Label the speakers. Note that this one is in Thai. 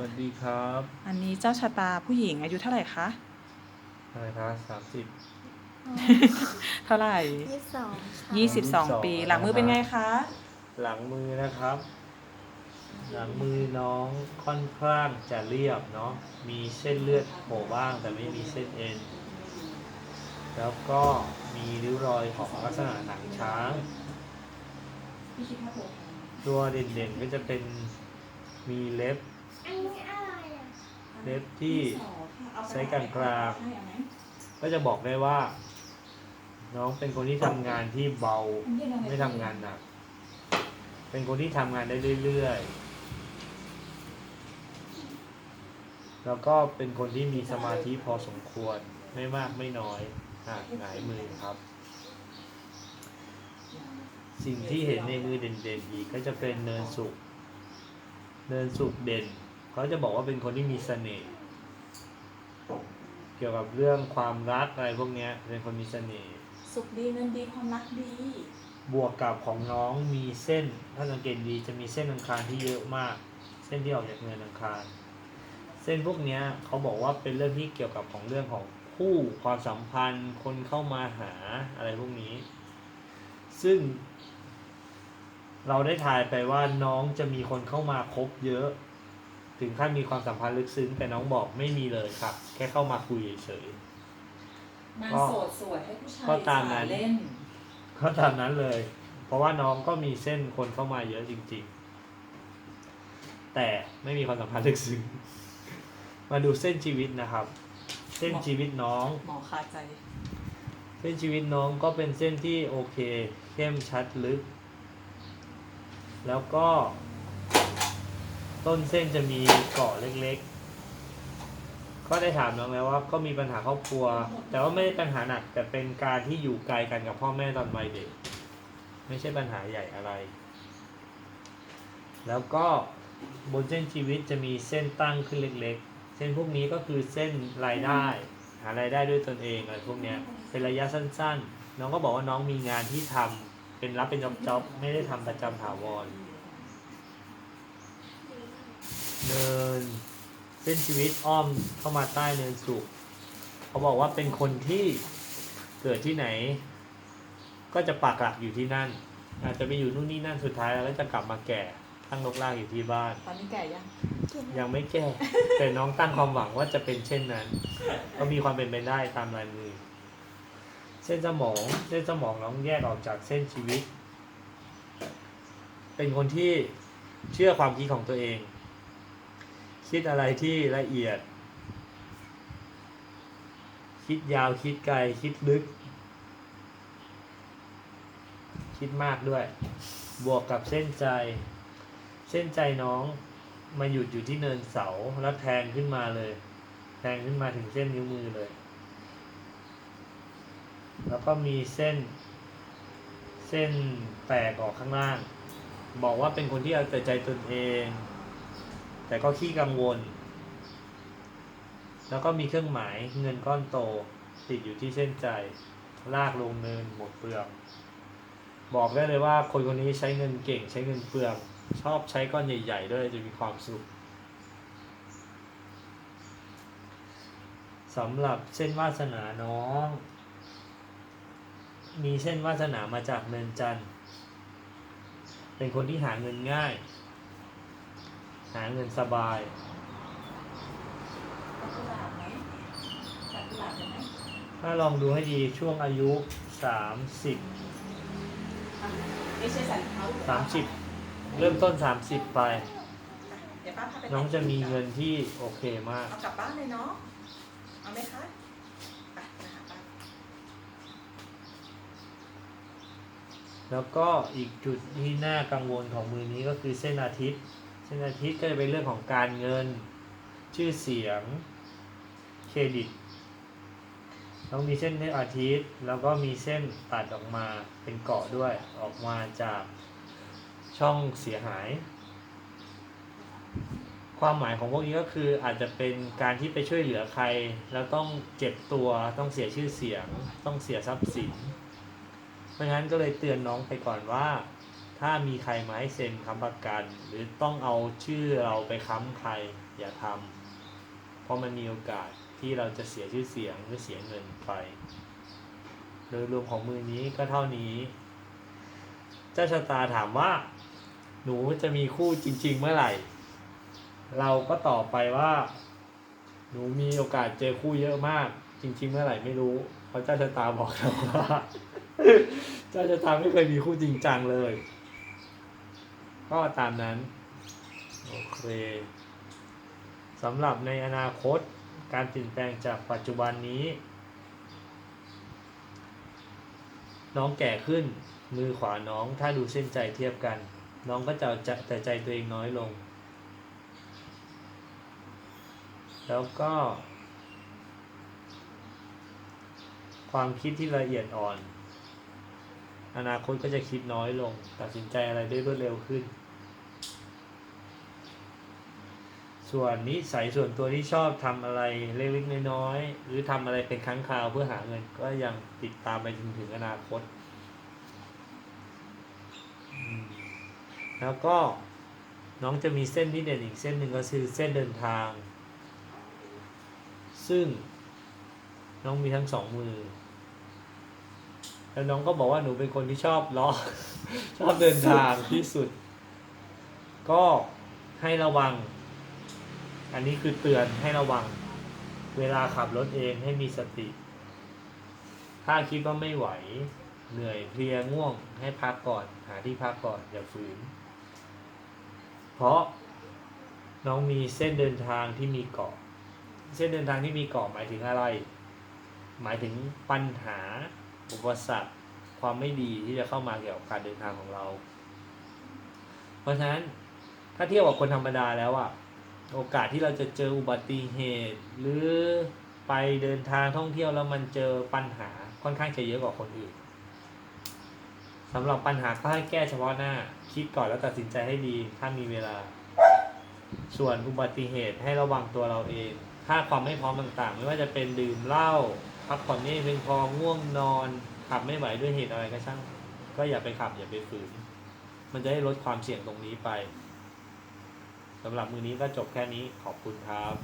Speaker 1: วัสดีครับ
Speaker 2: อันนี้เจ้าชะตาผู้หญิงอายุเท่าไหร่คะ
Speaker 1: อะไรครับสามสิบ
Speaker 2: เท่าไหร่
Speaker 3: ยี่สิบสองค่ะ
Speaker 2: ยี่สิบสอง
Speaker 1: 22
Speaker 2: ปี หลังมือเป็นไงคะ
Speaker 1: หลังมือนะครับ หลังมือน้องค่อนข้างจะเรียบเนาะ มีเส้นเลือดโผล่บ้างแต่ไม่มีเส้นเอ็น แล้วก็มีริ้วรอยของลักษณะหนังช้าง ตัวเด่นๆก็จะเป็นมีเล็บ
Speaker 3: อันนี้อะไรอะ
Speaker 1: เล็บที่ใช้กลางกลางๆก็จะบอกได้ว่า น้องเป็นคนที่ทำงานที่เบาไม่ทำงานหนัก เป็นคนที่ทำงานได้เรื่อยๆ แล้วก็เป็นคนที่มีสมาธิพอสมควรไม่มากไม่น้อยอะหงายมือครับ สิ่งที่เห็นในมือเด่นๆอีกก็จะเป็นเนินสุกเนินสุกเด่น เขาจะบอกว่าเป็นคนที่มีเสน่ห์ เกี่ยวกับเรื่องความรักอะไรพวกเนี้ย เป็นคนมีเสน่ห์
Speaker 2: สุขดีเงินดีความรักดี
Speaker 1: บวกกับของน้องมีเส้น ถ้าสังเกตดีจะมีเส้นอังคารที่เยอะมาก เส้นที่ออกจากเนินอังคาร เส้นพวกเนี้ยเขาบอกว่าเป็นเรื่องที่เกี่ยวกับของเรื่องของคู่ความสัมพันธ์ คนเข้ามาหาอะไรพวกนี้ ซึ่งเราได้ทายไปว่าน้องจะมีคนเข้ามาคบเยอะ ถึงขั้นมีความสัมพันธ์ลึกซึ้งแต่น้องบอกไม่มีเลยครับ แค่เข้ามาคุยเฉยๆ
Speaker 2: นาง
Speaker 1: ก็
Speaker 2: โสดสวยให้ผู้ชาย
Speaker 1: ก็ตามนั้น
Speaker 2: เล่น
Speaker 1: ก็ตามนั้นเลย เพราะว่าน้องก็มีเส้นคนเข้ามาเยอะจริง ๆ แต่ไม่มีความสัมพันธ์ลึกซึ้ง มาดูเส้นชีวิตนะครับ เส้นชีวิตน้อง
Speaker 2: หมอคาใจ
Speaker 1: เส้นชีวิตน้องก็เป็นเส้นที่โอเค เข้มชัดลึก แล้วก็ ต้นเส้นจะมีเกาะเล็กๆ ก็ได้ถามน้องแล้วว่า ก็มีปัญหาครอบครัว แต่ว่าไม่ได้ปัญหาหนัก แต่เป็นการที่อยู่ไกลกันกับพ่อแม่ตอนวัยเด็ก ไม่ใช่ปัญหาใหญ่อะไร แล้วก็บนเส้นชีวิตจะมีเส้นตั้งขึ้นเล็กๆ เส้นพวกนี้ก็คือเส้นรายได้ หารายได้ด้วยตนเองอะไรพวกเนี้ยเป็นระยะสั้น ๆ น้องก็บอกว่าน้องมีงานที่ทำเป็นรับเป็นจ็อบๆไม่ได้ทำประจำถาวร เนิน เส้นชีวิตอ้อมเข้ามาใต้เนินสุกเขาบอกว่าเป็นคนที่เกิดที่ไหน ก็จะปักหลักอยู่ที่นั่น อาจจะไปอยู่นู่นนี่นั่นสุดท้ายแล้วก็จะกลับมาแก่ตั้งรกรากอยู่ที่บ้าน
Speaker 2: ตอนนี้แก่ยัง
Speaker 1: ยังไม่แก่ แต่น้องตั้งความหวังว่าจะเป็นเช่นนั้น ก็มีความเป็นไปได้ตามลายมือ เส้นสมอง เส้นสมองน้องแยกออกจากเส้นชีวิต เป็นคนที่เชื่อความคิดของตัวเอง คิดอะไรที่ละเอียด คิดยาวคิดไกลคิดลึก คิดมากด้วย บวกกับเส้นใจ เส้นใจน้องมาหยุดอยู่ที่เนินเสาแล้วแทงขึ้นมาเลย แทงขึ้นมาถึงเส้นนิ้วมือเลย แล้วก็มีเส้น เส้นแตกออกข้างล่าง บอกว่าเป็นคนที่เอาแต่ใจตนเอง แต่ก็ขี้กังวล แล้วก็มีเครื่องหมายเงินก้อนโต ติดอยู่ที่เส้นใจ ลากลงเนินหมดเปลือง บอกได้เลยว่าคนคนนี้ใช้เงินเก่งใช้เงินเปลือง ชอบใช้ก้อนใหญ่ ๆ ด้วยจะมีความสุขสำหรับเส้นวาสนาน้อง มีเส้นวาสนามาจากเนินจันทร์เป็นคนที่หาเงินง่าย หาเงินสบายถ้าลองดูให้ดีช่วงอายุ30
Speaker 2: ไม่ใช่ใส่เท้า
Speaker 1: 30เริ่มต้น30ไป
Speaker 2: เดี๋ยวป้าพาไป
Speaker 1: น้องจะมีเงินที่โอเคมาก
Speaker 2: เอากลับบ้านเลยเนาะ เอาไหมคะไปนะคะป้า
Speaker 1: แล้วก็อีกจุดที่น่ากังวลของมือนี้ก็คือเส้นอาทิตย์ เส้นอาทิตย์ก็จะเป็นเรื่องของการเงิน ชื่อเสียง เครดิต ต้องมีเส้นอาทิตย์ แล้วก็มีเส้นตัดออกมาเป็นเกาะด้วย ออกมาจากช่องเสียหาย ความหมายของพวกนี้ก็คืออาจจะเป็นการที่ไปช่วยเหลือใคร แล้วต้องเจ็บตัว ต้องเสียชื่อเสียง ต้องเสียทรัพย์สิน เพราะฉะนั้นก็เลยเตือนน้องไปก่อนว่า ถ้ามีใครมาให้เซ็นค้ำประกัน หรือต้องเอาชื่อเราไปค้ำใครอย่าทำเพราะมันมีโอกาสที่เราจะเสียชื่อเสียงหรือเสียเงินไป โดยรวมของมือนี้ก็เท่านี้ เจ้าชะตาถามว่า หนูจะมีคู่จริง ๆ เมื่อไหร่ เราก็ตอบไปว่า หนูมีโอกาสเจอคู่เยอะมาก จริง ๆ เมื่อไหร่ไม่รู้ เพราะเจ้าชะตาบอกเราว่า เจ้าชะตาไม่เคยมีคู่จริงจังเลย ก็ตามนั้น โอเคสำหรับในอนาคตการเปลี่ยนแปลงจากปัจจุบันนี้ น้องแก่ขึ้นมือขวาน้องถ้าดูเส้นใจเทียบกัน น้องก็จะจะแต่ใจตัวเองน้อยลง แล้วก็ ความคิดที่ละเอียดอ่อน อนาคตก็จะคิดน้อยลง ตัดสินใจอะไรได้รวดเร็วขึ้น ส่วนนิสัยส่วนตัวที่ชอบทำอะไรเล็กๆน้อยๆหรือทำอะไรเป็นครั้งคราวเพื่อหาเงินก็ยังติดตามไปจนถึงอนาคต แล้วก็น้องจะมีเส้นที่เด่นอีกเส้นหนึ่งก็คือเส้นเดินทาง ซึ่งน้องมีทั้งสองมือ แล้วน้องก็บอกว่าหนูเป็นคนที่ชอบล้อชอบเดินทางที่สุด ก็ให้ระวัง อันนี้คือเตือนให้ระวัง เวลาขับรถเองให้มีสติ ถ้าคิดว่าไม่ไหว เหนื่อยเพลียง่วง ให้พักก่อน หาที่พักก่อนอย่าฝืน เพราะน้องมีเส้นเดินทางที่มีเกาะ เส้นเดินทางที่มีเกาะหมายถึงอะไร หมายถึงปัญหา อุปสรรคความไม่ดีที่จะเข้ามาเกี่ยวกับการเดินทางของเรา เพราะฉะนั้นถ้าเทียบกับคนธรรมดาแล้วอะโอกาสที่เราจะเจออุบัติเหตุ หรือไปเดินทางท่องเที่ยวแล้วมันเจอปัญหาค่อนข้างจะเยอะกว่าคนอื่นสำหรับปัญหาก็ให้แก้เฉพาะหน้า คิดก่อนแล้วตัดสินใจให้ดีถ้ามีเวลา ส่วนอุบัติเหตุให้ระวังตัวเราเอง ถ้าความไม่พร้อมต่างๆ ไม่ว่าจะเป็นดื่มเหล้า พักผ่อนไม่เพียงพอง่วงนอน ขับไม่ไหวด้วยเหตุอะไรก็ช่างก็อย่าไปขับอย่าไปฝืน มันจะได้ลดความเสี่ยงตรงนี้ไปสำหรับมือนี้ก็จบแค่นี้ขอบคุณครับ